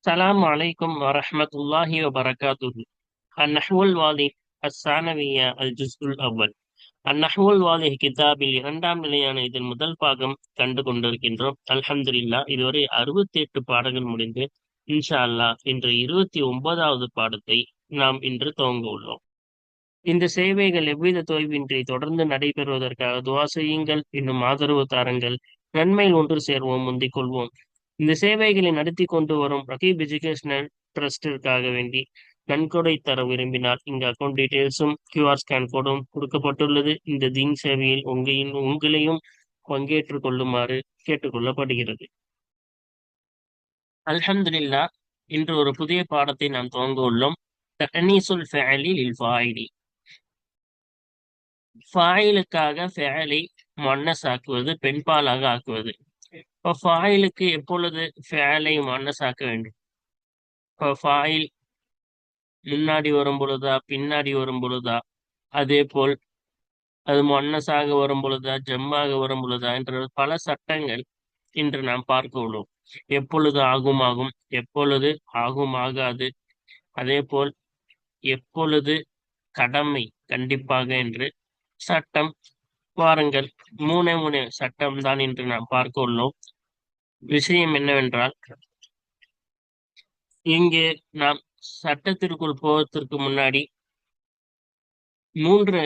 السلام عليكم ورحمة الله وبركاته النحو الواضح الثانوية الجزء الأول النحو الواضح கிதாபில் இரண்டாம் நிலையான இதன் முதல் பாகம் கண்டு கொண்டிருக்கின்றோம் அல்ஹம்துலில்லா இதுவரை அறுபத்தி எட்டு பாடங்கள் முடிந்து இன்ஷா அல்லாஹ் இன்று இருபத்தி ஒன்பதாவது பாடத்தை நாம் இன்று துவங்க உள்ளோம் இந்த சேவைகள் எவ்வித தொய்வின்றி தொடர்ந்து நடைபெறுவதற்காக துவா செய்யுங்கள் இன்னும் ஆதரவு தாருங்கள் நன்மையில் ஒன்று சேர்வோம் முந்திக் கொள்வோம் இந்த சேவைகளை நடத்தி கொண்டு வரும் ரகீப் எஜுகேஷனல் ட்ரஸ்டிற்காக வேண்டி நன்கொடை தர விரும்பினால் இங்கு அக்கௌண்ட் டீடைல்ஸும் கியூஆர் ஸ்கேன் கோடும் கொடுக்கப்பட்டுள்ளது. இந்த தீன் சேவையில் உங்களின் உங்களையும் பங்கேற்றுக் கொள்ளுமாறு கேட்டுக்கொள்ளப்படுகிறது அல்ஹம்துலில்லா இன்று ஒரு புதிய பாடத்தை நாம் துவங்க உள்ளோம். தனீசுல் ஃபேலி இல் ஃபாயிலி. ஃபாயிலுக்காக ஃபேலை மன்னஸ் ஆக்குவது பெண்பாலாக ஆக்குவது. இப்போ ஃபாயிலுக்கு எப்பொழுது ஃபேலை மொன்னஸ் வேண்டும்? இப்போ ஃபாயில் முன்னாடி வரும் பொழுதா பின்னாடி வரும் பொழுதா அதே போல் அது மொன்னஸாக வரும் பொழுதா ஜம்மாக வரும் பொழுதா என்ற பல சட்டங்கள் இன்று நாம் பார்க்க உள்ளோம். எப்பொழுது ஆகும் ஆகும் எப்பொழுது ஆகும் ஆகாது அதே போல் எப்பொழுது கடமை கண்டிப்பாக என்று சட்டம் வாருங்கள். மூணே மூணு சட்டம் தான் என்று நாம் பார்க்க உள்ளோம் விஷயம் என்னவென்றால் இங்கே நாம் சட்டத்திற்குள் போவதற்கு முன்னாடி மூன்று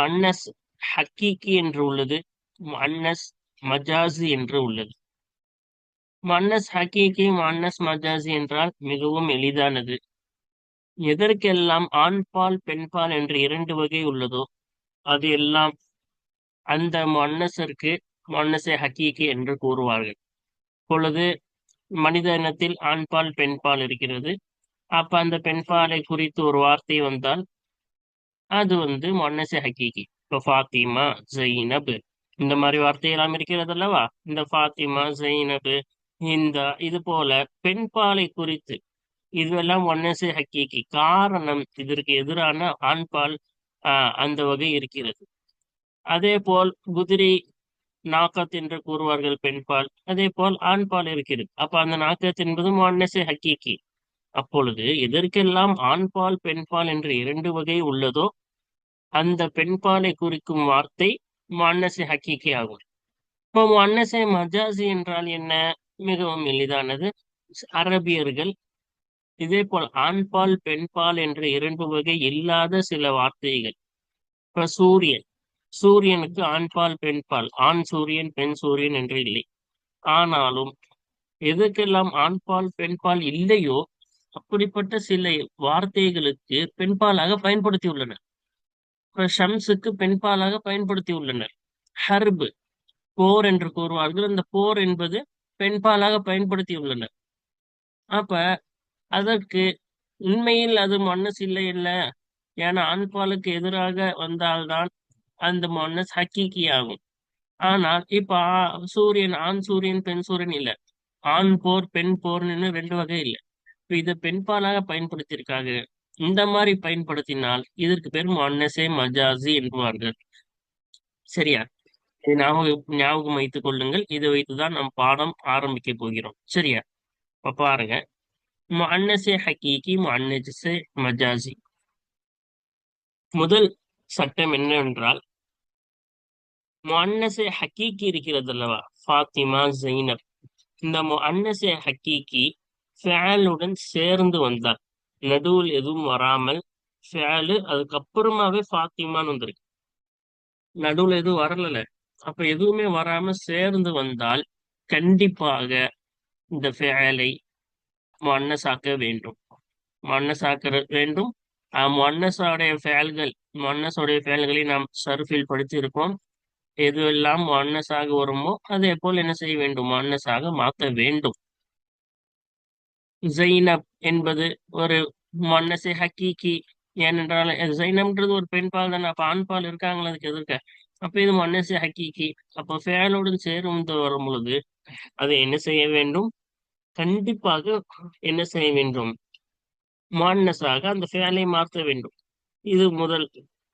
அன்னஸ் ஹக்கீக்கி என்று உள்ளது அன்னஸ் மஜாசி என்று உள்ளது. மன்னஸ் ஹக்கீக்கி மன்னஸ் மஜாசி என்றால் மிகவும் எளிதானது. எதற்கெல்லாம் ஆண்பால் பெண்பால் என்று இரண்டு வகை உள்ளதோ அது எல்லாம் அந்த மன்னசருக்கு மன்னசே ஹக்கீக்கு என்று கூறுவார்கள். இப்பொழுது மனித இனத்தில் ஆண்பால் பெண்பால் இருக்கிறது. அப்ப அந்த பெண்பாலை குறித்து ஒரு வார்த்தை வந்தால் அது வந்து மன்னசே ஹக்கீக்கு இப்போ ஃபாத்திமா ஜெயினபு இந்த மாதிரி வார்த்தையெல்லாம் இருக்கிறது அல்லவா? இந்த ஃபாத்திமா ஜெயினபு இந்த இது போல பெண்பாலை குறித்து. இதுவெல்லாம் ஒன்னசே ஹக்கீக்கு காரணம் இதற்கு எதிரான ஆண்பால் ஆஹ் அந்த வகை இருக்கிறது. அதே போல் குதிரை நாக்கத் என்று கூறுவார்கள் பெண்பால் அதே போல் ஆண்பால் இருக்கிறது. அப்ப அந்த நாக்கத் என்பது மொன்னசை ஹக்கீக்கி. அப்பொழுது எதற்கெல்லாம் ஆண்பால் பெண்பால் என்று இரண்டு வகை உள்ளதோ அந்த பெண்பாலை குறிக்கும் வார்த்தை மான்னசி ஹக்கீக்கி ஆகும். இப்போ மன்னசை மஜாசி என்றால் என்ன? மிகவும் எளிதானது. அரபியர்கள் இதே போல் ஆண்பால் பெண்பால் என்ற இரண்டு வகை இல்லாத சில வார்த்தைகள். இப்ப சூரியன் சூரியனுக்கு ஆண்பால் பெண்பால் ஆண் சூரியன் பெண் சூரியன் என்று இல்லை. ஆனாலும் எதுக்கெல்லாம் ஆண்பால் பெண்பால் இல்லையோ அப்படிப்பட்ட சில வார்த்தைகளுக்கு பெண்பாலாக பயன்படுத்தி உள்ளனர். ஷம்ஸுக்கு பெண்பாலாக பயன்படுத்தி உள்ளனர். ஹர்பு போர் என்று கூறுவார்கள். அந்த போர் என்பது பெண்பாலாக பயன்படுத்தி உள்ளனர். அப்ப அதற்கு உண்மையில் அது மன்னஸ் இல்லை இல்லை ஏன்னா ஆண்பாலுக்கு எதிராக வந்தால்தான் அந்த மன்னஸ் ஹக்கீக்கி ஆகும் ஆனால் இப்ப சூரியன் ஆண் சூரியன் பெண் சூரியன் இல்ல. ஆண் போர் பெண் போர்னு ரெண்டு வகை இல்லை. இப்ப இதை பெண்பாலாக பயன்படுத்தியிருக்காங்க. இந்த மாதிரி பயன்படுத்தினால் இதற்கு பேர் மன்னசே மஜாசி என்பார்கள். சரியா? இது ஞாபகம் ஞாபகம் வைத்துக் கொள்ளுங்கள். இதை வைத்துதான் நம் பாடம் ஆரம்பிக்க போகிறோம். சரியா? இப்ப பாருங்க. மன்னசே ஹக்கீக்கி மன்னசே மஜாசி முதல் சட்டம் என்னவென்றால் முன்னசே ஹக்கீக்கி இருக்கிறது அல்லவா ஃபாத்திமா ஜெயினப் இந்த அன்னசே ஹக்கீக்கி ஃபேலுடன் சேர்ந்து வந்தார். நடுவில் எதுவும் வராமல் ஃபேலு அதுக்கப்புறமாவே ஃபாத்திமான்னு வந்திருக்கு. நடுவில் எதுவும் வரல அப்ப எதுவுமே வராம சேர்ந்து வந்தால் கண்டிப்பாக இந்த ஃபேலை மன்னசாக்க வேண்டும். மன்னசாக்க வேண்டும். மன்னஸோடைய ஃபேல்கள் மன்னஸோடைய ஃபேல்களை நாம் சர்ஃபில் படித்திருக்கோம் எதுவெல்லாம் மன்னஸாக வருமோ அதே போல் என்ன செய்ய வேண்டும்? மன்னஸாக மாற்ற வேண்டும். ஜெயினப் என்பது ஒரு மன்னசை ஹக்கீக்கி ஏனென்றால் ஜைனம்ன்றது ஒரு பெண் பால் தானே. அப்போ ஆண் பால் இருக்காங்களா? அதுக்கு எதிர்க்க. அப்போ இது மன்னசை ஹக்கீக்கி அப்போ ஃபேலுடன் சேரும் வரும் பொழுது அதை என்ன செய்ய வேண்டும்? கண்டிப்பாக என்ன செய்ய வேண்டும்? மான்னஸாக அந்த ஃபேலை மாற்ற வேண்டும். இது முதல்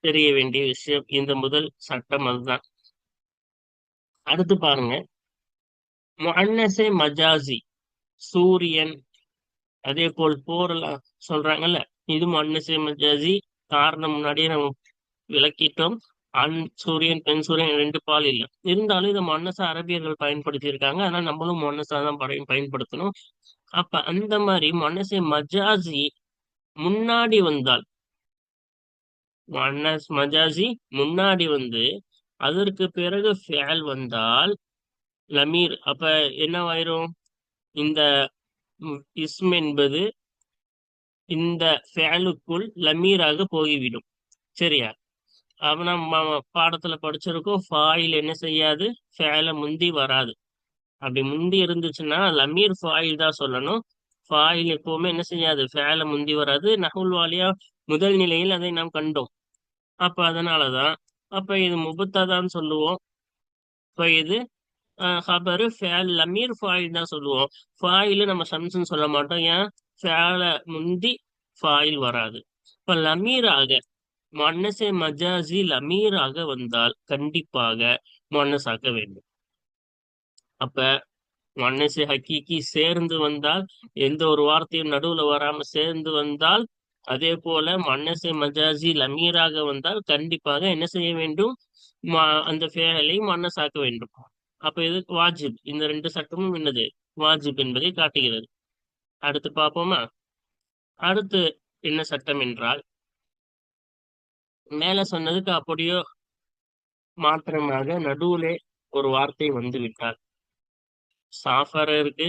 தெரிய வேண்டிய விஷயம். இந்த முதல் சட்டம் அதுதான். அடுத்து பாருங்க. மன்னசை மஜாசி சூரியன் அதே போல் போரெல்லாம் சொல்றாங்கல்ல. இது மன்னசே மஜாசி. காரணம் முன்னாடியே நம்ம விளக்கிட்டோம். அண் சூரியன் பெண் சூரியன் ரெண்டு பால் இல்லை. இருந்தாலும் இதை மொன்னசா அரபியர்கள் பயன்படுத்தி இருக்காங்க அதனால நம்மளும் மொன்னசா தான் பயன் பயன்படுத்தணும். அப்ப அந்த மாதிரி மொன்னசே மஜாசி முன்னாடி வந்தால் மன்னஸ் மஜாசி முன்னாடி வந்து அதற்கு பிறகு ஃபேல் வந்தால் லமீர் அப்ப என்னவாயிரும்? இந்த இஸ்ம் என்பது இந்த ஃபேலுக்குள் லமீராக போய்விடும் சரியா? அப்ப நம்ம பாடத்துல படிச்சிருக்கோம் ஃபாயில் என்ன செய்யாது? ஃபேல முந்தி வராது. அப்படி முந்தி இருந்துச்சுன்னா லமீர் ஃபாயில் தான் சொல்லணும். ஃபாயில் எப்பவுமே என்ன செய்யாது? ஃபேல முந்தி வராது. நகுல் வாலியா முதல் நிலையில் அதை நாம் கண்டோம். அப்ப அதனாலதான் அப்ப இது முபத்தாதான்னு சொல்லுவோம். இப்ப இது ஹபரு ஃபேல் லமீர் ஃபாயில் தான் சொல்லுவோம். ஃபாயில் நம்ம சம்சன் சொல்ல மாட்டோம். ஏன்? ஃபேல முந்தி ஃபாயில் வராது. இப்ப லமீராக மன்னசே மஜாசி லமீராக வந்தால் கண்டிப்பாக மொன்னசாக்க வேண்டும். அப்ப மன்னசே ஹக்கீக்கி சேர்ந்து வந்தால் எந்த ஒரு வார்த்தையும் நடுவுல வராம சேர்ந்து வந்தால் அதே போல மன்னசை மஜாசி லமீராக வந்தால் கண்டிப்பாக என்ன செய்ய வேண்டும்? அந்த ஃபேலை மன்னசாக்க வேண்டும். அப்ப இது வாஜிப். இந்த ரெண்டு சட்டமும் என்னது? வாஜிப் என்பதை காட்டுகிறது. அடுத்து பார்ப்போமா? அடுத்து என்ன சட்டம் என்றால் மேல சொன்னதுக்கு அப்படியோ மாத்திரமாக நடுவுலே ஒரு வார்த்தை வந்து விட்டார் சாஃபரருக்கு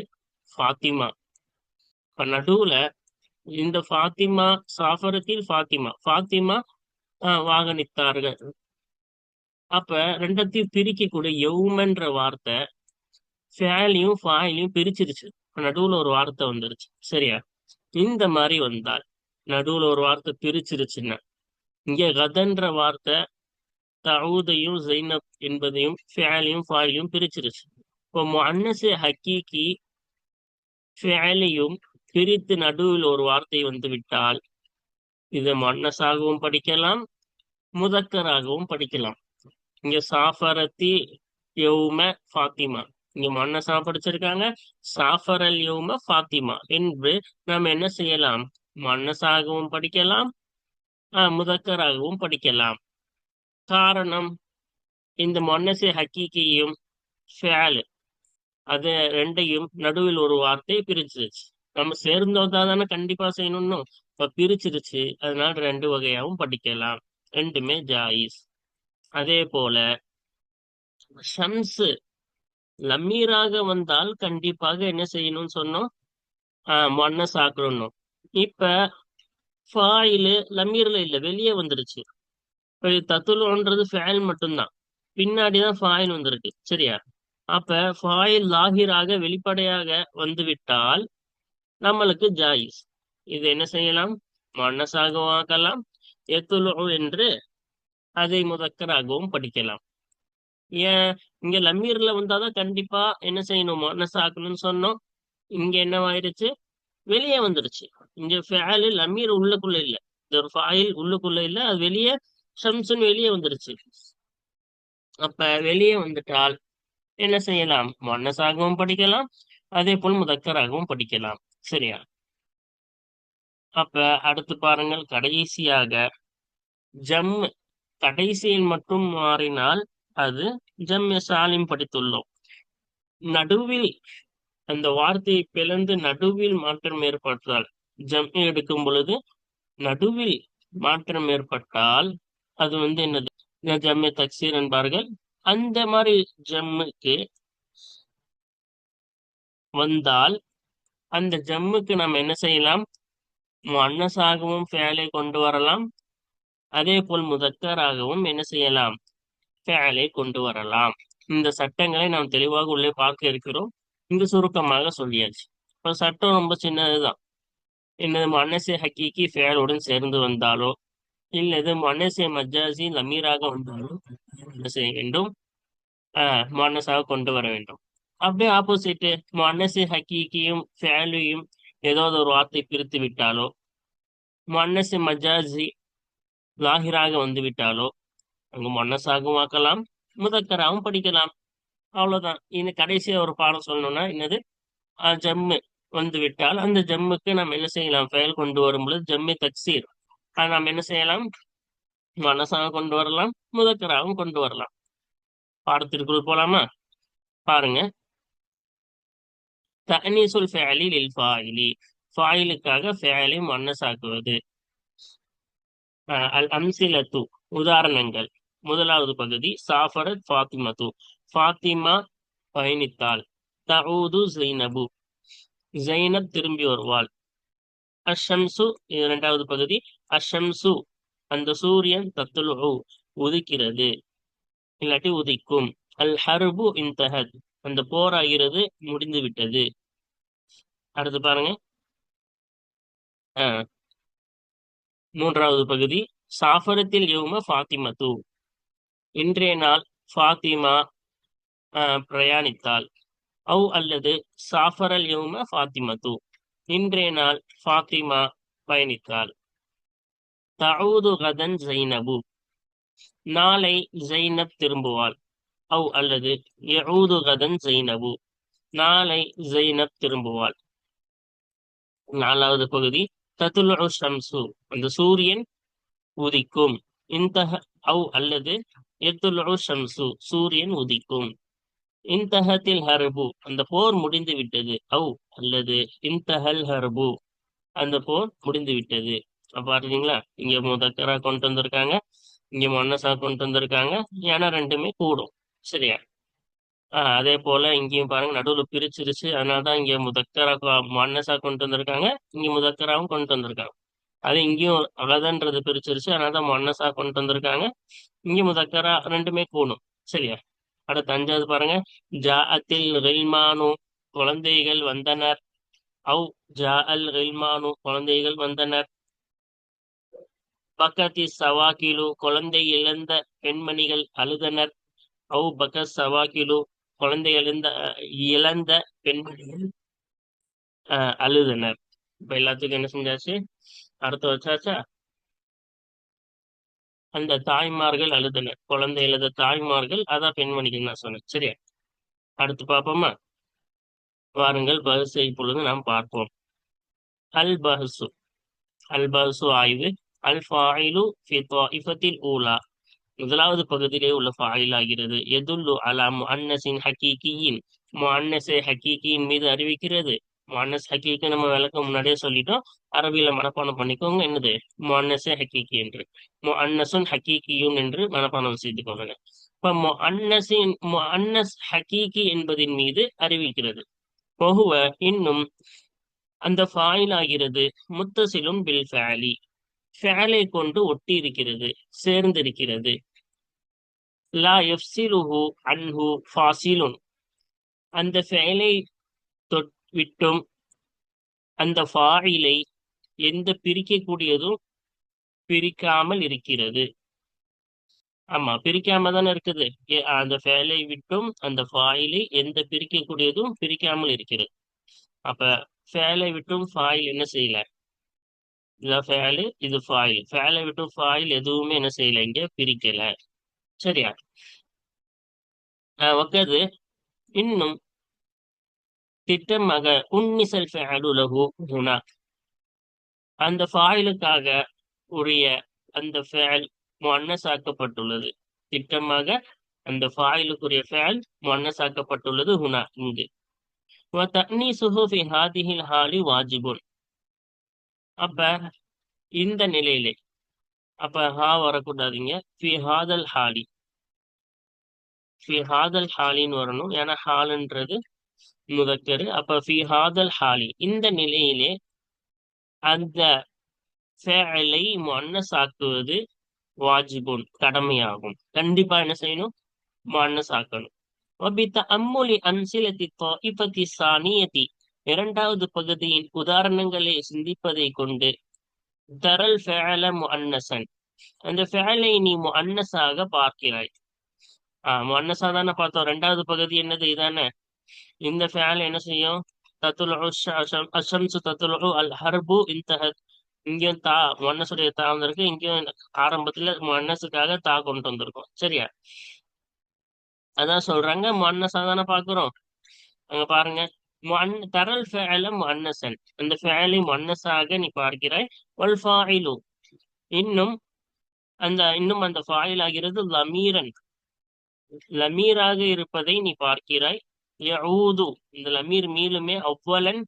ஃபாத்திமா. இப்ப நடுவுல இந்த ஃபாத்திமா சாஃபரத்தில் ஃபாத்திமா. ஃபாத்திமா வாகனித்தார்கள். அப்ப ரெண்டத்தையும் பிரிக்கக்கூடிய எவுமன்ற வார்த்தை ஃபேலையும் ஃபாயிலையும் பிரிச்சிருச்சு. நடுவுல ஒரு வார்த்தை வந்துருச்சு. சரியா? இந்த மாதிரி வந்தால் நடுவுல ஒரு வார்த்தை பிரிச்சிருச்சுன்னா இங்க கதன்ற வார்த்தை தவுதையும் ஜெய்னப் என்பதையும் ஃபேலையும் ஃபாயிலையும் பிரிச்சிருச்சு. இப்போ அன்னசு ஹக்கீக்கி ஃபேலையும் பிரித்து நடுவில் ஒரு வார்த்தை வந்து விட்டால் இதை மன்னஸாகவும் படிக்கலாம் முதக்கராகவும் படிக்கலாம். இங்க சாஃபரத்தி யௌம ஃபாத்திமா. இங்க மன்னசா படிச்சிருக்காங்க சாஃபரல் யௌம ஃபாத்திமா என்று நாம் என்ன செய்யலாம்? மன்னசாகவும் படிக்கலாம் முதக்கராகவும் படிக்கலாம். காரணம் இந்த மொன்னசை ஹக்கீக்கியும் ஃபேல் அது ரெண்டையும் நடுவில் ஒரு வார்த்தை பிரிச்சிருச்சு நம்ம சேர்ந்தோதா தானே கண்டிப்பா செய்யணும்னும் இப்ப பிரிச்சிருச்சு. அதனால ரெண்டு வகையாகவும் படிக்கலாம். ரெண்டுமே ஜாயிஸ். அதே போல ஷம்ஸ் லம்மீராக வந்தால் கண்டிப்பாக என்ன செய்யணும்னு சொன்னோம்? ஆஹ் மொன்ன சாக்கணும் இப்ப ஃபாயிலு லம்மீர்ல இல்ல வெளியே வந்துருச்சு. தத்துலன்றது ஃபேல் மட்டும்தான். பின்னாடிதான் ஃபாயில் வந்திருக்கு. சரியா? அப்ப ஃபாயில் லாகிராக வெளிப்படையாக வந்துவிட்டால் நம்மளுக்கு ஜாயிஸ். இது என்ன செய்யலாம்? மன்னசாகவும் ஆக்கலாம் எத்துலு என்று அதை முதக்கராகவும் படிக்கலாம். ஏன்? இங்க லம்மீர்ல வந்தாதான் கண்டிப்பா என்ன செய்யணும்? மனசாக்கணும்னு சொன்னோம். இங்க என்னவாயிருச்சு? வெளியே வந்துருச்சு. இங்க ஃபேலு லம்மீர் உள்ளுக்குள்ள இல்ல. இது ஒரு ஃபாயில் உள்ளுக்குள்ள இல்ல. அது வெளியே ஷம்சுன்னு வெளியே வந்துருச்சு. அப்ப வெளியே வந்துட்டால் என்ன செய்யலாம்? மன்னசாகவும் படிக்கலாம். அதே போல் முதக்கராகவும் படிக்கலாம். சரியா? அப்ப அடுத்து பாருங்கள். கடைசியாக ஜம் கடைசியில் மட்டும் மாறினால் அது ஜம்ய சாலிம் படித்துள்ளோம். நடுவில் அந்த வார்த்தையை பிளந்து நடுவில் மாற்றம் ஏற்பட்டால் ஜம் எடுக்கும் பொழுது நடுவில் மாற்றம் ஏற்பட்டால் அது வந்து என்னது? ஜம்ய தக்சீர் என்பார்கள். அந்த மாதிரி ஜம்முக்கு வந்தால் அந்த ஜம்முக்கு நம்ம என்ன செய்யலாம்? மன்னசாகவும் ஃபேலை கொண்டு வரலாம். அதே போல் முதக்கராகவும் என்ன செய்யலாம்? ஃபேலை கொண்டு வரலாம். இந்த சட்டங்களை நாம் தெளிவாக உள்ளே பார்க்க இருக்கிறோம். இங்கு சுருக்கமாக சொல்லியாச்சு. இப்போ சட்டம் ரொம்ப சின்னதுதான். என்னது மன்னசே ஹக்கீக்கி ஃபேலுடன் சேர்ந்து வந்தாலோ இல்லது மன்னசே மஜாசி லமீராக வந்தாலோ என்ன செய்ய வேண்டும்? ஆஹ் மன்னசாக கொண்டு வர வேண்டும். அப்படியே ஆப்போசிட் மன்னசே ஹக்கீக்கியும் ஃபேலையும் ஏதாவது ஒரு வார்த்தை பிரித்து விட்டாலோ மன்னசே மஜாஜி லாகிராக வந்து விட்டாலோ அங்கு மன்னசாகவும் ஆக்கலாம் முதக்கராகவும் படிக்கலாம். அவ்வளவுதான். இந்த கடைசியா ஒரு பாடம் சொல்லணும்னா என்னது? ஜம்மு வந்து விட்டால் அந்த ஜம்முக்கு நாம் என்ன செய்யலாம்? ஃபெயல் கொண்டு வரும்பொழுது ஜம்மு தக்சீர். அதை நாம் என்ன செய்யலாம்? மனசாக கொண்டு வரலாம் முதக்கராகவும் கொண்டு வரலாம். பாடத்திற்குள் போலாமா? பாருங்க. தனிசுல் ஃபேலி லில் ஃபாயிலி ஃபாயிலுக்காக ஃபேலை மன்னசாக்குவது. அல் அம்சிலத்து உதாரணங்கள். முதலாவது பகுதி சாஃபரத் ஃபாத்திமத்து. ஃபாத்திமா பயணித்தாள். தவுது ஜெய்னபு ஜெய்னப் திரும்பி வருவாள். அஷம்சு இது இரண்டாவது பகுதி. அஷம்சு அந்த சூரியன் தத்துலு உதிக்கிறது. இல்லாட்டி உதிக்கும். அல் ஹர்பு இன்தஹத். அந்த போராகிறது முடிந்து விட்டது. அடுத்து பாருங்க. மூன்றாவது பகுதி. சாஃபரத்தில் யௌம ஃபாத்திமத்து. இன்றைய நாள் ஃபாத்திமா பிரயாணித்தாள். அவ் அல்லது சாஃபரல் யௌம ஃபாத்திமத்து. இன்றைய நாள் ஃபாத்திமா பயணித்தாள். தவுது கதன் ஜைனபு. நாளை ஜைனப் திரும்புவாள். அவ் அல்லது யஊது கதன் நாளை ஜெய்னப் திரும்புவாள். நாலாவது பகுதி தத்துலு ஷம்சு. அந்த சூரியன் உதிக்கும். இந்தஹ அவ் அல்லது எத்துலு ஷம்சு சூரியன் உதிக்கும். இன்தஹத்தில் ஹர்பு. அந்த போர் முடிந்து விட்டது. அவ் அல்லது இன்தஹல் ஹர்பு. அந்த போர் முடிந்து விட்டது. பாத்தீங்களா? இங்க முதக்கரா கொண்டு வந்திருக்காங்க. இங்க மொன்னசா கொண்டு வந்திருக்காங்க. ஏன்னா ரெண்டுமே கூடும். சரியா? ஆஹ் அதே போல இங்கேயும் பாருங்க நடுவில் பிரிச்சிருச்சு. அதனாலதான் இங்க முதக்கரா மன்னசா கொண்டு வந்திருக்காங்க. இங்க முதக்கராவும் கொண்டு வந்திருக்காங்க. அது இங்கேயும் அகதன்றது பிரிச்சிருச்சு. அதனாலதான் மன்னசா கொண்டு வந்திருக்காங்க. இங்க முதக்கரா ரெண்டுமே கூணும். சரியா? அட அஞ்சாவது பாருங்க. ஜா அத்தில் ரெல்மானு குழந்தைகள் வந்தனர். அவு ஜா அல் ரெல்மானு குழந்தைகள் வந்தனர். பக்கத்தி சவாக்கிலு குழந்தை இழந்த பெண்மணிகள் அழுதனர். அவு பக்க சவாக்கிலு குழந்தை எழுந்த இழந்த பெண்மணிகள் அழுதனர். இப்ப எல்லாத்துக்கும் என்ன செஞ்சாச்சு? அடுத்து வச்சாச்சா? அந்த தாய்மார்கள் அழுதனர். குழந்தை எழுத தாய்மார்கள் அதான் பெண்மணிகள் நான் சொன்னேன். சரியா? அடுத்து பார்ப்போமா? வாருங்கள் பஹசை இப்பொழுது நாம் பார்ப்போம். அல் பஹசு. அல் பஹசு ஆய்வு. அல் ஃபாயிலு ஃபி தாயிஃபத்தில் ஊலா. முதலாவது பகுதியிலே உள்ள ஃபாயில் ஆகிறது எதுல்லு அலா முஅன்னஸின் ஹக்கீக்கியின் முஅன்னஸை ஹக்கீக்கியின் மீது அறிவிக்கிறது. முஅன்னஸ் ஹக்கீக்கு நம்ம விளக்கம் முன்னாடியே சொல்லிட்டோம். அரபியில மனப்பாடம் பண்ணிக்கோங்க. என்னது? முஅன்னஸே ஹக்கீக்கி என்று. முஅன்னசுன் ஹக்கீக்கியும் என்று மனப்பாடம் செய்து கொள்ளுங்க. இப்ப முஅன்னஸின் முஅன்னஸ் ஹக்கீக்கி என்பதின் மீது அறிவிக்கிறது. பொகுவ இன்னும் அந்த ஃபாயில் ஆகிறது முத்தசிலும் பில் ஃபேலி ஃபேலை கொண்டு ஒட்டி இருக்கிறது சேர்ந்திருக்கிறது. லா எஃப்சிலுஹு அன்ஹு ஃபாசிலுன். அந்த ஃபேலை விட்டும் அந்த ஃபாயிலை எந்த பிரிக்கக்கூடியதும் பிரிக்காமல் இருக்கிறது. ஆமா பிரிக்காம தானே இருக்குது அந்த ஃபேலை விட்டும் அந்த ஃபாயிலை எந்த பிரிக்கக்கூடியதும் பிரிக்காமல் இருக்கிறது. அப்ப ஃபேலை விட்டும் ஃபாயில் என்ன செய்யல? இதுதான் ஃபேலு இது ஃபாயில் ஃபேலை விட்டு ஃபாயில் எதுவுமே என்ன செய்யலை. இங்கே பிரிக்கலை. சரியா? ஒக்கது. இன்னும் திட்டமாக உன்னிசல் ஃபேலுலகு ஹுனா அந்த ஃபாயிலுக்காக உரிய அந்த ஃபேல் மொன்னசாக்கப்பட்டுள்ளது திட்டமாக அந்த ஃபாயிலுக்குரிய ஃபேல் மொன்னசாக்கப்பட்டுள்ளது ஹுனா இங்கு. தக்னி சுஹூஃபி ஹாதிஹில் ஹாலி வாஜிபுன். அப்ப இந்த நிலையிலே அப்ப ஹா வரக்கூடாதுங்க. ஹாதல் ஹாலி. ஃபி ஹாதல் ஹாலின்னு வரணும். ஏன்னா ஹாலுன்றது முதக்கரு அப்ப ஃபி ஹாதல் ஹாலி. இந்த நிலையிலே அந்த ஃபேலை மொன்னஸ் ஆக்குவது வாஜிபுன் கடமையாகும். கண்டிப்பா என்ன செய்யணும்? மொன்னஸ் ஆக்கணும். அம்மொழி அன்சிலத்தி இப்பத்தி சாணியத்தி இரண்டாவது பகுதியின் உதாரணங்களை சிந்திப்பதை கொண்டு தரல் ஃபேல முஅன்னசன் அந்த ஃபேலை நீ முஅன்னஸாக பார்க்கிறாய். ஆஹ் முஅன்னஸா தானே பார்த்தோம். ரெண்டாவது பகுதி என்னது? இதானே. இந்த ஃபேல் என்ன செய்யும்? தத்துலு அஷம்சு தத்துலு அல் ஹர்பு இந்தஹத் இங்கேயும் தா மன்னசுடைய தா வந்திருக்கு. இங்கேயும் ஆரம்பத்துல மன்னசுக்காக தா கொண்டு வந்திருக்கோம். சரியா? அதான் சொல்றாங்க. மன்னசா தானே பாக்குறோம் அங்க பாருங்க. தரல் ஃபேல அன்னசன் அந்த ஃபேலை முன்னசாக நீ பார்க்கிறாய். ஒல் ஃபாயிலு. இன்னும் அந்த இன்னும் அந்த ஃபாயில் ஆகிறது லமீரன். லமீராக இருப்பதை நீ பார்க்கிறாய். யூது இந்த லமீர் மீளுமே அவ்வளன்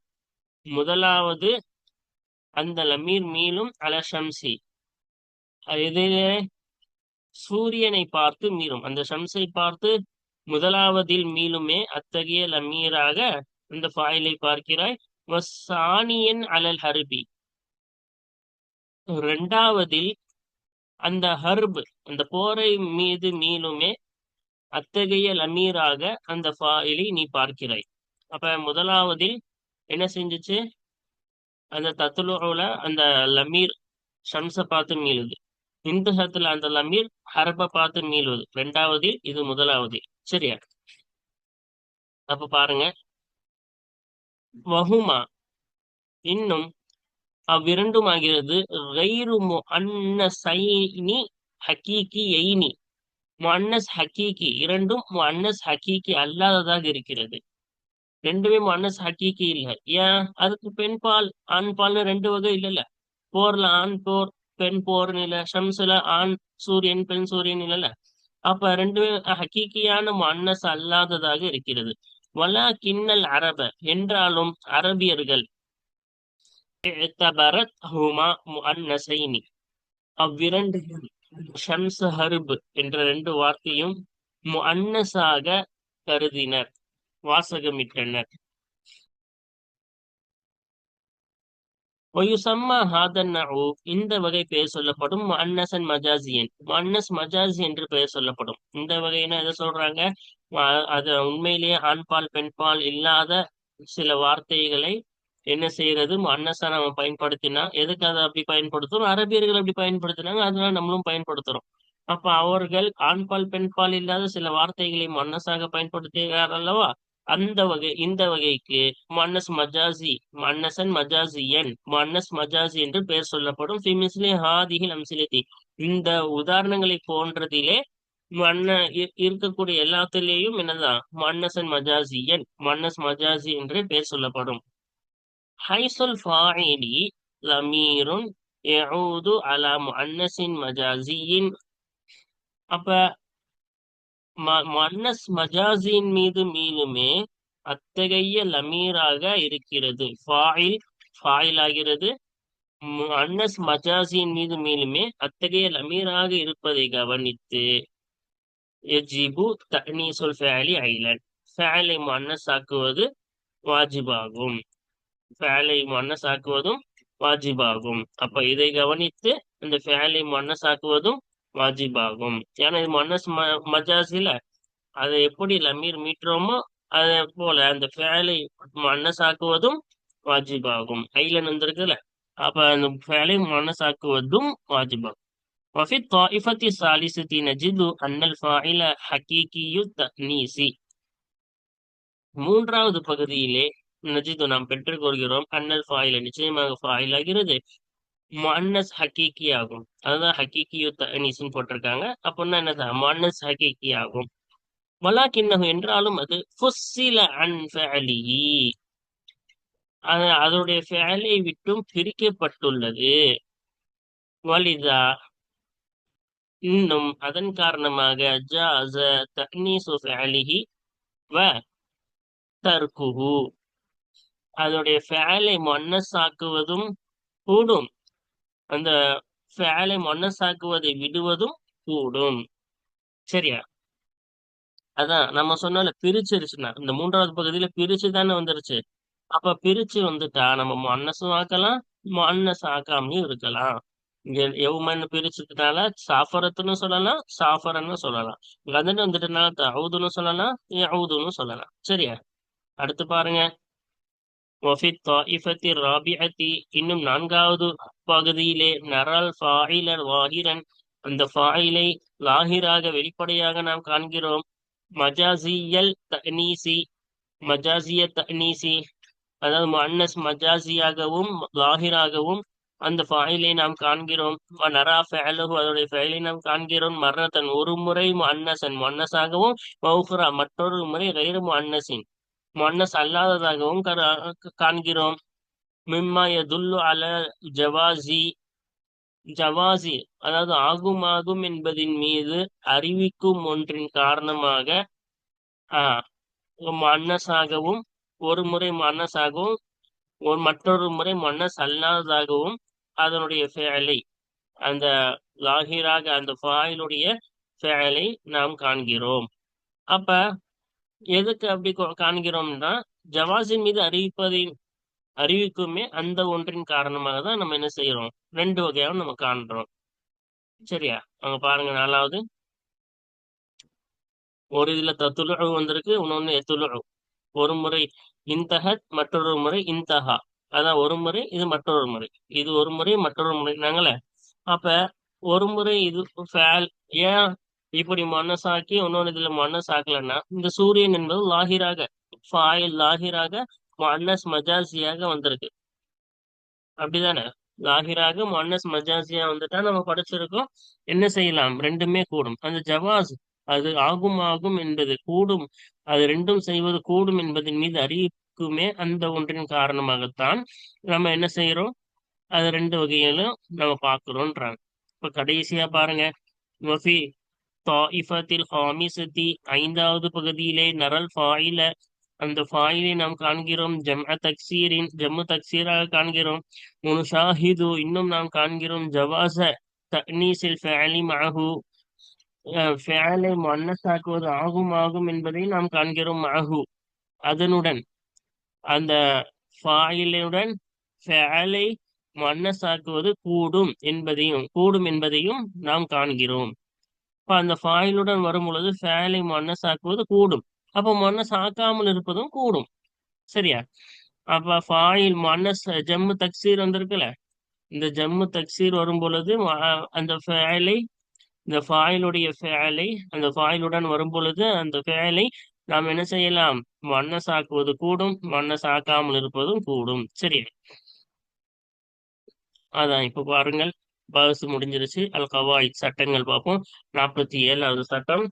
முதலாவது அந்த லமீர் மீளும் அலஷம்சி இதிலே சூரியனை பார்த்து மீறும். அந்த ஷம்சை பார்த்து முதலாவதில் மீளுமே அத்தகைய லமீராக அந்த ஃபாயிலை பார்க்கிறாய். வசானியன் அலல் ஹர்பி. இரண்டாவதில் அந்த ஹர்பு அந்த போரை மீது மீளுமே அத்தகைய லமீராக அந்த ஃபாயிலை நீ பார்க்கிறாய். அப்ப முதலாவதில் என்ன செஞ்சுச்சு? அந்த தத்துலோல அந்த லமீர் ஷம்ச பார்த்து மீளுது. இந்துஹத்துல அந்த லமீர் ஹர்ப பார்த்து மீளுவது ரெண்டாவதில் இது முதலாவதில். சரியா? அப்ப பாருங்க. வஹுமா. இன்னும் அவ்விரண்டும் ஆகிறது சைனி ஹக்கீக்கி எய்னி முன்னஸ் ஹக்கீக்கி இரண்டும் முன்னஸ் ஹக்கீக்கி அல்லாததாக இருக்கிறது. ரெண்டுமே முன்னஸ் ஹக்கீக்கி இல்லை. ஏன்? அதுக்கு பெண் பால் ஆண் பால்னு ரெண்டு வகை இல்லைல்ல. போர்ல ஆண் போர் பெண் போர்னு இல்ல. ஷம்ஸ்ல ஆண் சூரியன் பெண் சூரியன் இல்லைல்ல. அப்ப ரெண்டுமே ஹக்கீக்கியான முன்னஸ் அல்லாததாக இருக்கிறது. வலா கிண்ணல் அரப என்றாலும் அரபியர்கள். அவ்விரண்டு ஷம்ஸ் ஹர்ப் என்ற ரெண்டு வார்த்தையும் முன்னஸாக கருதினர் வாசகமிட்டனர். ஒயுசம்மா ஹாதன் இந்த வகை பெயர் சொல்லப்படும் அன்னசன் மஜாசியன் அன்னஸ் மஜாசி என்று பெயர் சொல்லப்படும். இந்த வகையின எதை சொல்றாங்க? அது உண்மையிலேயே ஆண்பால் பெண்பால் இல்லாத சில வார்த்தைகளை என்ன செய்யறது அன்னசா நம்ம பயன்படுத்தினா எதுக்கு அதை அப்படி பயன்படுத்துறோம்? அரபியர்கள் அப்படி பயன்படுத்தினாங்க அதனால நம்மளும் பயன்படுத்துறோம். அப்ப அவர்கள் ஆண்பால் பெண்பால் இல்லாத சில வார்த்தைகளை மன்னசாக பயன்படுத்துகிறார் அல்லவா? அந்த வகை இந்த வகைக்கு மன்னஸ் மஜாசி மன்னசன் மஜாசியன் மன்னஸ் மஜாசி என்று பெயர் சொல்லப்படும். ஹாதிகில் ஹாதிஹில் இந்த உதாரணங்களை போன்றதிலே மன்ன இருக்கக்கூடிய எல்லாத்திலேயும் என்னதான் மன்னசன் மஜாசியன் மன்னஸ் மஜாசி என்று பெயர் சொல்லப்படும். ஹைசுல் ஃபாயிலி லமீருன் யஊது அலா முஅன்னஸின் மஜாசியின் அப்ப மன்னஸ் மஜாசியின் மீது மீதுமே அத்தகைய லமீராக இருக்கிறது. ஃபாயில் ஃபாயில் ஆகிறது அன்னஸ் மஜாசியின் மீது மேலுமே அத்தகைய லமீராக இருப்பதை கவனித்து எஜிபு தனீசுல் ஃபேலி ஐலன் ஃபேலை மன்னஸ் ஆக்குவது வாஜிபாகும் ஃபேலை மன்னசாக்குவதும் வாஜிபாகும் அப்ப இதை கவனித்து இந்த ஃபேலை மன்னசாக்குவதும் வாஜிபாகும் ஏன்னா இது மன்னஸ் மஜாசில அதை எப்படி லமீர் மீட்டுறோமோ அதே போல அந்த ஃபேலை மன்னசாக்குவதும் வாஜிபாகும் ஐலன் வந்திருக்குல்ல அப்ப அந்த ஃபேலை மன்னசாக்குவதும் வாஜிபாகும் وفي الطائفة الثالثة نجد أن الفاعل حقيقي التأنيس மூன்றாவது பகுதியிலே நஜிது நாம் பெற்றுக்கொள்கிறோம் அன்னல் ஃபாயில நிச்சயமாக ஃபாயில் ஆகிறது மன்னஸ் ஹக்கீக்கி ஆகும் அதுதான் ஹக்கீக்கியு தனிசுன்னு போட்டிருக்காங்க அப்படின்னா என்னதான் மன்னஸ் ஹக்கீக்கி ஆகும் வலாக்கின்னகு என்றாலும் அது ஃபுஸ்ஸில அன் ஃபேலிஹி அதனுடைய ஃபேலை விட்டும் பிரிக்கப்பட்டுள்ளது வலிதா இன்னும் அதன் காரணமாக ஜாஸ தக்னீசு ஃபேலிஹி வ தர்குஹு. அதோடைய ஃபேலை மொன்னசாக்குவதும் கூடும். அந்த ஃபேலை மொன்னசாக்குவதை விடுவதும் கூடும். சரியா? அதான் நம்ம சொன்னால பிரிச்சிருச்சுன்னா இந்த மூன்றாவது பகுதியில பிரிச்சு தானே வந்துருச்சு. அப்ப பிரிச்சு வந்துட்டா நம்ம மன்னசும் ஆக்கலாம் மன்னஸ் ஆக்காமையும் இருக்கலாம். இங்க எவ்மன்னு பிரிச்சுட்டனால சாஃபரத்துன்னு சொல்லலாம் சாஃபரன்னு சொல்லலாம். கந்தன் வந்துட்டனால தவுதுன்னு சொல்லலாம் யவுதுன்னு சொல்லலாம். சரியா? அடுத்து பாருங்க. இன்னும் நான்காவது பகுதியிலே நரால் ஃபாயிலர் வாஹிரன். அந்த ஃபாயிலை லாஹிராக வெளிப்படையாக நாம் காண்கிறோம். மஜாசியல் தனீசி மஜாசிய தனீசி அதாவது மன்னஸ் மஜாசியாகவும் லாஹிராகவும் அந்த ஃபாயிலை நாம் காண்கிறோம். நரா ஃபேலகு அதோடைய ஃபேலை நாம் காண்கிறோம். மரணத்தன் ஒரு முறை அன்னசன் மன்னஸாகவும் மௌஹ்ரா மற்றொரு முறை கைரு அன்னசின் மன்னஸ் அல்லாததாகவும் காண்கிறோம். மிம்மா யதுல்லு அல ஜவாசி ஜவாசி அதாவது ஆகும் ஆகும் என்பதின் மீது அறிவிக்கும் ஒன்றின் காரணமாக ஆஹ் மன்னஸாகவும் ஒரு முறை மன்னஸாகவும் ஒரு மற்றொரு முறை மன்னஸ் அல்லாததாகவும் அதனுடைய ஃபேலை அந்த லாகிராக அந்த ஃபாயிலுடைய ஃபேலை நாம் காண்கிறோம். அப்ப எதுக்கு அப்படி காண்கிறோம்னா ஜவாசின் மீது அறிவிப்பதின் அறிவிக்குமே அந்த ஒன்றின் காரணமாக தான் நம்ம என்ன செய்யறோம் ரெண்டு வகையாக நம்ம காண்றோம் சரியா? அவங்க பாருங்க நாலாவது. ஒரு இதுல தத்துலு வந்திருக்கு இன்னொன்னு எத்துலு ஒரு முறை இன்தஹத் மற்றொரு முறை இன்தஹா அதான் ஒரு முறை இது மற்றொரு முறை. இது ஒரு முறை மற்றொரு முறை. நாங்களே. அப்ப ஒரு முறை இது ஃபேல் ஏன் இப்படி மனஸ் ஆக்கி இன்னொன்று இதுல மன்னசாக்கலன்னா இந்த சூரியன் என்பது லாகிராக ஃபாயில் லாகிராக மன்னஸ் மஜாசியாக வந்திருக்கு. அப்படிதானே? லாகிராக மன்னஸ் மஜாசியா வந்துட்டா நம்ம படிச்சிருக்கோம். என்ன செய்யலாம்? ரெண்டுமே கூடும். அந்த ஜவாஸ் அது ஆகும் ஆகும் என்பது கூடும். அது ரெண்டும் செய்வது கூடும் என்பதன் மீது அறிவிக்குமே அந்த ஒன்றின் காரணமாகத்தான் நம்ம என்ன செய்யறோம் அது ரெண்டு வகையிலும் நம்ம பார்க்கிறோன்றாங்க. இப்ப கடைசியா பாருங்க. வஃபி ஹாமிசத்தி ஐந்தாவது பகுதியிலே நரல் ஃபாயில. அந்த ஃபாயிலை நாம் காண்கிறோம். ஜம் தக்சீரின் ஜம்மு தக்சீராக காண்கிறோம். முனுஷாஹிது இன்னும் நாம் காண்கிறோம். ஜவாச தக்னீசில் ஃபேலி மஹு. ஃபேலை மன்னசாக்குவது ஆகும் ஆகும் என்பதை நாம் காண்கிறோம். ஆகு. அதனுடன் அந்த ஃபாயிலுடன் ஃபேலை மன்னசாக்குவது கூடும் என்பதையும் கூடும் என்பதையும் நாம் காண்கிறோம். இப்ப அந்த ஃபாயிலுடன் வரும் பொழுது ஃபேலை மன்னசாக்குவது கூடும். அப்போ மன்னஸ் ஆக்காமல் இருப்பதும் கூடும். சரியா? அப்ப ஃபாயில் மன்னஸ் ஜம்மு தக்சீர் வந்திருக்குல்ல? இந்த ஜம்மு தக்சீர் வரும் பொழுது அந்த ஃபேலை இந்த ஃபாயிலுடைய ஃபேலை அந்த ஃபாயிலுடன் வரும் பொழுது அந்த ஃபேலை நாம் என்ன செய்யலாம்? வண்ண சாக்குவது கூடும் வண்ண சாக்காமல் இருப்பதும் கூடும். சரி அதான் இப்ப பாருங்கள். பாஸ் முடிஞ்சிருச்சு. அல் கவாய் சட்டங்கள் பார்ப்போம். நாற்பத்தி ஏழாவது சட்டம்.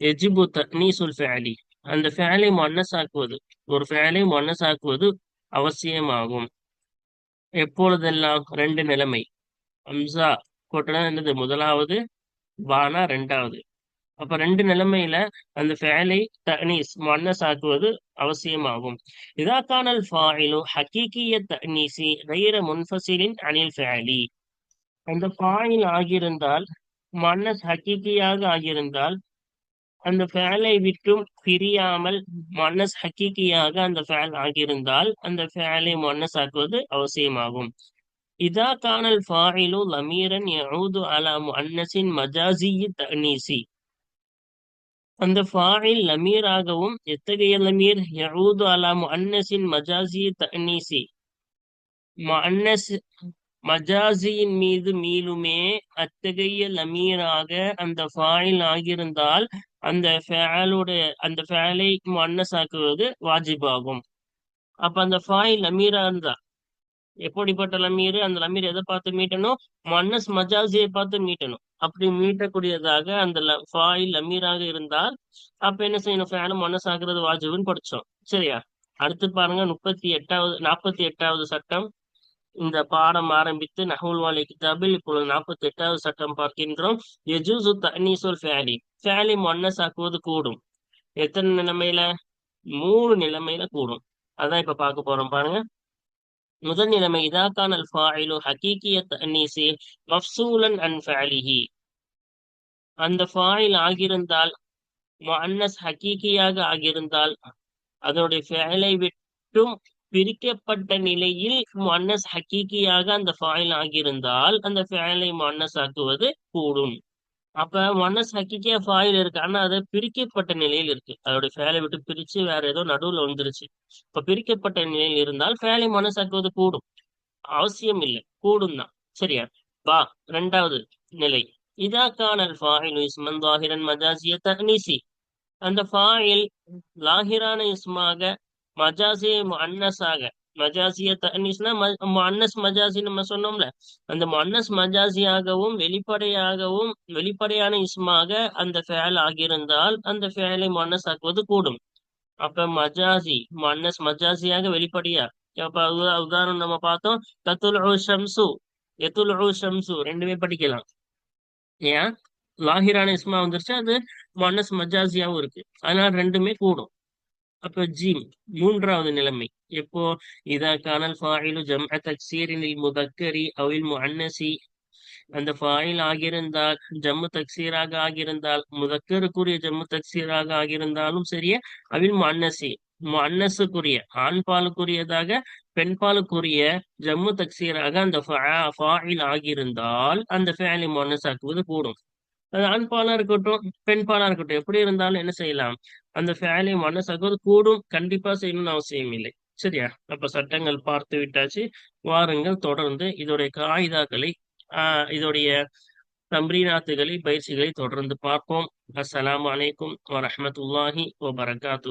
எஜிபு தக்னீசுல் ஃபேலி அந்த ஃபேலை மன்னசாக்குவது ஒரு ஃபேலை மன்னசாக்குவது அவசியமாகும். எப்பொழுதெல்லாம்? ரெண்டு நிலைமை. அம்சா கொட்டனா என்னது? முதலாவது வானா ரெண்டாவது. அப்ப ரெண்டு நிலைமையில அந்த ஃபேலை தனீஸ் ஆக்குவது அவசியமாகும். இதா கானல் ஃபாயிலு ஹக்கீக்கிய தனீசி கைர முன்ஃபசிலின் அனில் ஃபேலி. அந்த ஃபாயில் ஆகியிருந்தால் மன்னஸ் ஹக்கீக்கியாக ஆகியிருந்தால் அந்த ஃபேலை விட்டும் பிரியாமல் மன்னஸ் ஹக்கீக்கியாக அந்த ஃபேல் ஆகியிருந்தால் அந்த ஃபேலை மன்னஸ் ஆக்குவது அவசியமாகும். இதா கானல் ஃபாயிலு லமீரன் யஊது அலா முன்னஸின் மஜாசியி தனீசி அந்த ஃபாயில் லமீராகவும் எத்தகைய லமீர் யஊது அலா முன்னஸின் மஜாசியி தனீசி முன்னஸ் மஜாசியின் மீது மீளுமே அத்தகைய லமீராக அந்த ஃபாயில் ஆகியிருந்தால் அந்த ஃபேலுடைய அந்த ஃபேலை மன்னசாக்குவது வாஜிபாகும். அப்ப அந்த ஃபாயில் லமீரா இருந்தா? எப்படிப்பட்ட லமீர் அந்த லமீர் எதை பார்த்து மீட்டணும்? மன்னஸ் மஜாசியை பார்த்து மீட்டணும். அப்படி மீட்டக்கூடியதாக அந்த ஃபாயில் லமீராக இருந்தால் அப்ப என்ன செய்யணும்? ஃபேனும் மன்னஸ் ஆக்குறது வாஜிபுன்னு படிச்சோம். சரியா? அடுத்து பாருங்க முப்பத்தி எட்டாவது நாற்பத்தி எட்டாவது சட்டம். இந்த பாடம் ஆரம்பித்து நஹுல் வாலி கிதாபில் இப்பொழுது நாற்பத்தி எட்டாவது சட்டம் பார்க்கின்றோம். எஜூசு தனீசுல் ஃபேலி. ஃபேலி மொன்னஸ் ஆக்குவது கூடும். எத்தனை நிலைமையில? மூணு நிலைமையில கூடும். அதான் இப்ப பார்க்க போறோம் பாருங்க. முதல் நிலைமை இதாக்கான அல் ஃபாயிலு ஹக்கீக்கிய தனீசி மஃப்சூலன் அன் ஃபேலிஹி அந்த ஃபாயில் ஆகியிருந்தால் முஅன்னஸ் ஹக்கீக்கியாக ஆகியிருந்தால் அதனுடைய ஃபேலை விட்டும் பிரிக்கப்பட்ட நிலையில் முன்னஸ் ஹக்கீக்கியாக அந்த ஃபாயில் ஆகியிருந்தால் அந்த ஃபேலை முன்னஸ் ஆக்குவது கூடும். அப்ப ஒன்னஸ் ஹக்கிக்கே ஃபாயில் இருக்கு. ஆனா அது பிரிக்கப்பட்ட நிலையில் இருக்கு. அதோட ஃபேலை விட்டு பிரிச்சு வேற ஏதோ நடுவுல வந்துருச்சு. இப்ப பிரிக்கப்பட்ட நிலையில் இருந்தால் ஃபேலை முன்னஸ் ஆக்குவது கூடும். அவசியம் இல்லை. கூடும் தான். சரியா? வா ரெண்டாவது நிலை. இதா கானல் ஃபாயில் இஸ்மன் தாஹிரன் மஜாசிய தஹ்னிசி அந்த ஃபாயில் லாஹிரான இஸ்மாக மஜாசிய அன்னஸாக மஜாசிய தனிஸ்னா மன்னஸ் மஜாசின்னு நம்ம சொன்னோம்ல. அந்த மன்னஸ் மஜாசியாகவும் வெளிப்படையாகவும் வெளிப்படையான இஸ்மாக அந்த ஃபேல் ஆகியிருந்தால் அந்த ஃபேலை மன்னஸ் ஆக்குவது கூடும். அப்ப மஜாசி மன்னஸ் மஜாசியாக வெளிப்படையா? அப்ப உதாரணம் நம்ம பார்த்தோம் தத்துல் ஷம்சு எத்துல் ஷம்சு ரெண்டுமே படிக்கலாம். ஏன்? லாஹிரான இஸ்மா வந்துருச்சு அது மன்னஸ் மஜாசியாவும் இருக்கு. அதனால ரெண்டுமே கூடும். அப்ப ஜீம் மூன்றாவது நிலைமை. எப்போ? இதா கானல் ஃபாயிலு ஜம்அ தக்சீரின் முதக்கரி அவில் முஅன்னசி. அந்த ஃபாயில் ஆகியிருந்தால் ஜம்மு தக்சீராக ஆகியிருந்தால் முதக்கருக்குரிய ஜம்மு தக்சீராக ஆகியிருந்தாலும் சரியே அவில் முஅன்னசி. அன்னசி ஆண் பாலுக்குரியதாக பெண் பாலுக்குரிய ஜம்மு தக்சீராக அந்த ஃபாயில் ஆகியிருந்தால் அந்த ஃபேலி முஅன்னஸ் ஆக்குவது கூடும். அது ஆண் பாலா இருக்கட்டும் பெண் பாலா இருக்கட்டும். எப்படி இருந்தாலும் என்ன செய்யலாம்? அந்த ஃபேலை மனசாக்குவது கூடும். கண்டிப்பா செய்யணும்னு அவசியம் இல்லை சரியா? அப்ப சட்டங்கள் பார்த்து விட்டாச்சு. வாருங்கள் தொடர்ந்து இதோடைய காயிதாக்களை ஆஹ் இதோடைய தம்ரீனாத்துகளை பயிற்சிகளை தொடர்ந்து பார்ப்போம். அஸ்ஸலாமு அலைக்கும் ஓ பரகாத்து